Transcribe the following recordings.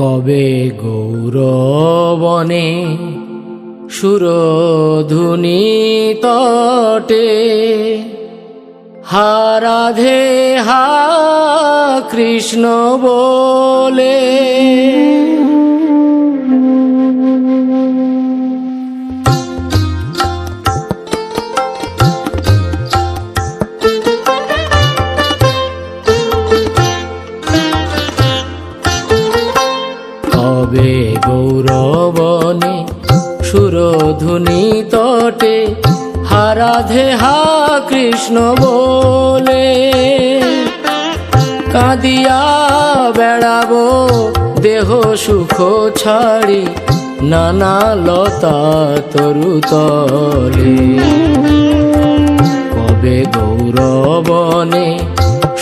কবে গৌরবনে সুরধুনি তটে? হারাধে হা কৃষ্ণ বলে। কবে গৌরবনে, সুরধুনি তটে হারাধে হা কৃষ্ণ বলে। কাঁদিয়া বেড়াবো, দেহ সুখ ছাড়ি, নানা লতা তরু তলে। কবে গৌরবনে,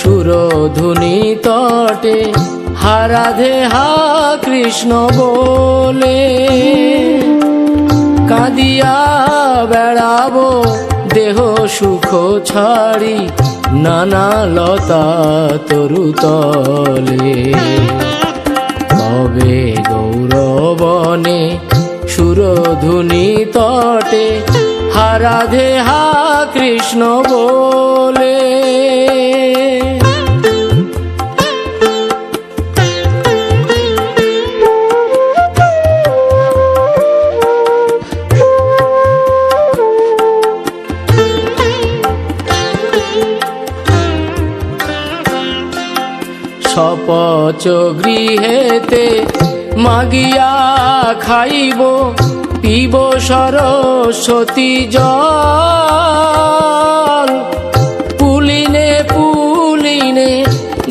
সুরধুনি তটে হারাধে হা কৃষ্ণ বলে, কাঁদিয়া বেড়াবো দেহ সুখ ছাড়ি নানা লতা তরু তলে। কবে গৌরবনে সুরধুনি তটে, হারাধে হা কৃষ্ণ বলে। সপচ গৃহেতে মাগিয়া খাইব, পিব সরস্বতী জল। পুলিনে পুলিনে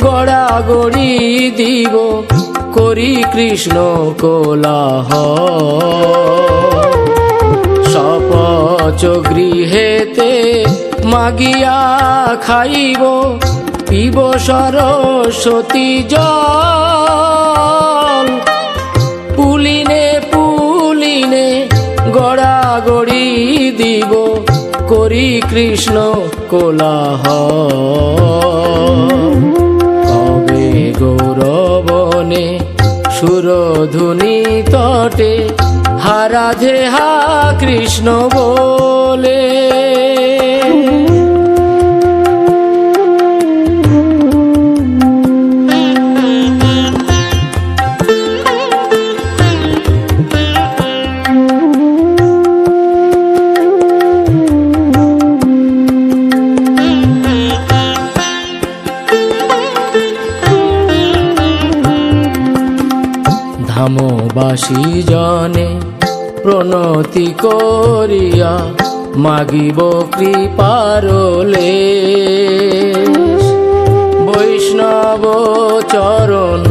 গড়াগড়ি দিব, করি কৃষ্ণ কোলাহ সপচ গৃহেতে মাগিয়া খাইব পিব সরস্বতী জল। পুলিনে পুলিনে গড়াগড়ি দিব করি কৃষ্ণ কোলাহ কবে গৌরবনে সুরধুনি তটে হারাধে হা কৃষ্ণ বলে। ধামবাসী জনে প্রণতি করিয়া মাগিব কৃপারলে বৈষ্ণব চরণ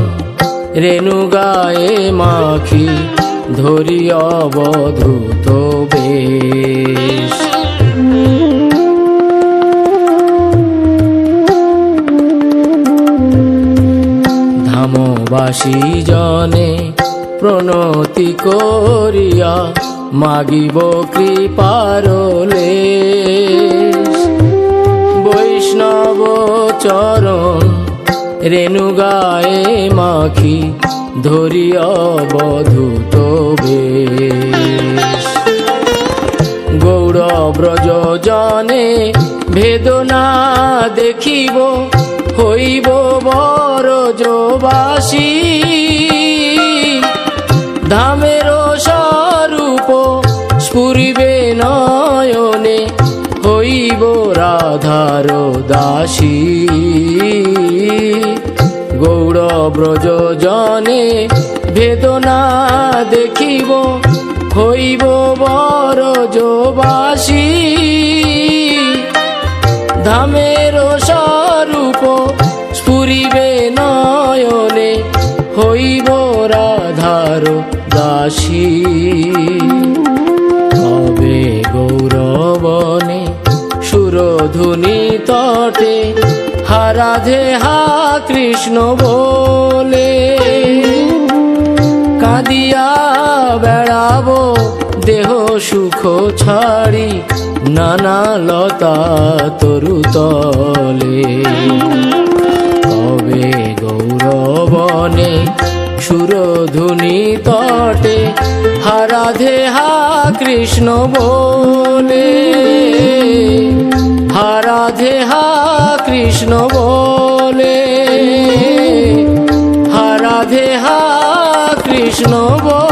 রেণু গায়ে মাখি ধরি অবধূত ধামবাসী জনে প্রণতি করিয়া মাগিব কৃপারলে। বৈষ্ণব চরণ রেণু গায়ে মাখি ধরি অবধূত বেশ। গৌর ব্রজ জনে বেদনা দেখিব, হইব বরজবাসী। স্ফুরিবে নয়নে, হইব রাধার দাসী গৌর ব্রজ জনে বেদনা দেখিব, হইব বরজবাসী। ধামের স্বরূপ স্ফুরিবে নয়নে, হইব রাধার দাসী গৌরবনে, সুরধুনি তটে হারাধে হা কৃষ্ণ বলে। কাঁদিয়া বেড়াবো, দেহ সুখ ছাড়ি, নানা লতা তরু তলে। তবে গৌরবনে সুরধুনি তটে হারাধে হা কৃষ্ণ বলে। হারাধে হা কৃষ্ণ বলে। হারাধে হা কৃষ্ণ বলে।